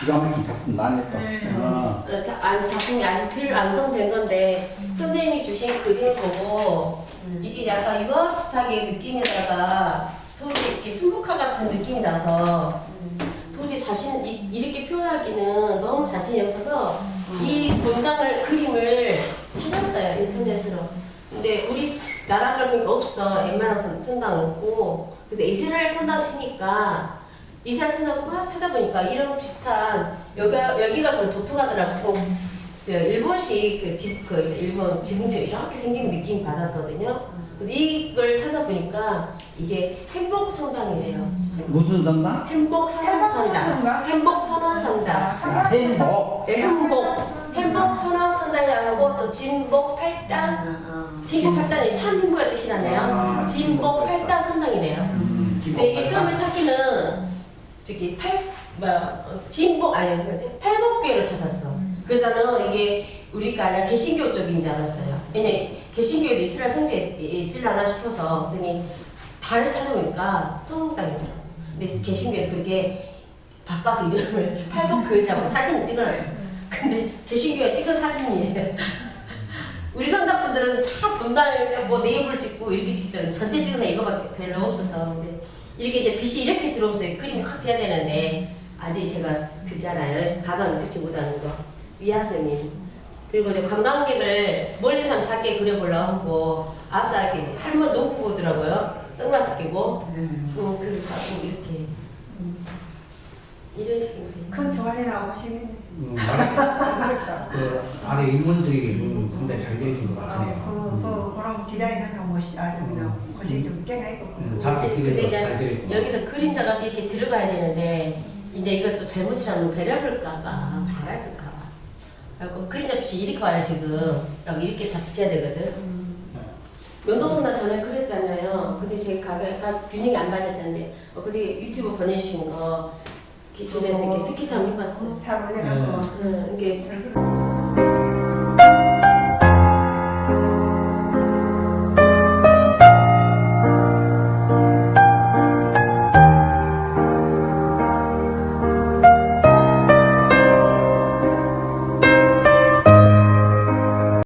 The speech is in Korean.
기가 막힌 작품 또. 네. 어. 어, 자, 아니, 작품이 아직 덜 완성된 건데 선생님이 주신 그림을 보고 이게 약간 유화 비슷하게 느낌에다가 도저히 이렇게 순복화 같은 느낌이 나서 도저히 자신 이, 이렇게 표현하기는 너무 자신이 없어서 이 문장을 그림을 찾았어요 인터넷으로. 근데 우리 나라 그러니까 없어 웬만한 성당 없고 그래서 이스라엘 성당 치니까 이스라엘 성당 막 찾아보니까 이런 비슷한 여기가 여기가 더 독특하더라고. 저 일본식 그 집, 그 일본 지붕처럼 이렇게 생긴 느낌 받았거든요. 근데 이걸 찾아보니까 이게 행복 성당이래요. 무슨 성당? 행복 선한 성당. 행복 선한 성당. 아, 행복. 네, 행복. 행복 선한 성당이라고 또 진복 팔당. 진복 팔당이 참부가 뜻이라네요. 아, 진복 팔당 성당이래요. 음, 근데 이게 처음에 찾기는 저기 팔 뭐야 어, 진복 아니 뭐지 팔복교를 찾았어. 그래서는 이게 우리가 아니라 개신교 쪽인 줄 알았어요. 왜냐 개신교에도 이스라엘 성지에 있으려나 싶어서 그랬더니 달을 찾아보니까 성당이더라고. 근데 개신교에서 그게 바꿔서 이름을 팔복교회라고 사진 찍어놔요. 근데 개신교에 찍은 사진이에요. 우리 성당분들은 다 분단을 찍고 네이버를 찍고 이렇게 찍더라고요. 전체 찍은 이거밖에 별로 없어서. 근데 이렇게 이제 빛이 이렇게 들어오면서 그림이 확 져야 되는데 아직 제가 그잖아요. 가방 스치 못하는 거. 위아선님. 그리고 이제 관광객을 멀리서 작게 그려보려고 하고 이렇게 할머 놓고 보더라고요. 선글라스 끼고. 어, 그 가고 이렇게. 이런 식으로. 큰 조안이라고 하시면 음, 그 아래 인물들이 음, 상당히 잘 그려진 것 같네요. 그, 그, 그런 디자인하는 아주 그 냥 것이 좀 깨나 있고. 음, 작게 근데 이제. 여기서 그림자가 이렇게 들어가야 되는데 이제 이것도 잘못이라면 배려볼까봐 바랄까봐. 그리고 그림자 빛이 이렇게 와요 지금. 라고 이렇게 다 비춰야 되거든. 면도선다 전에 그랬잖아요. 근데 제 가게가 균형이 안 맞았는데 어, 그제 유튜브 보내주신 거 이렇게 중에서 이렇게 스케치 한번 해봤어요. 잘 보내갖고 응, 이게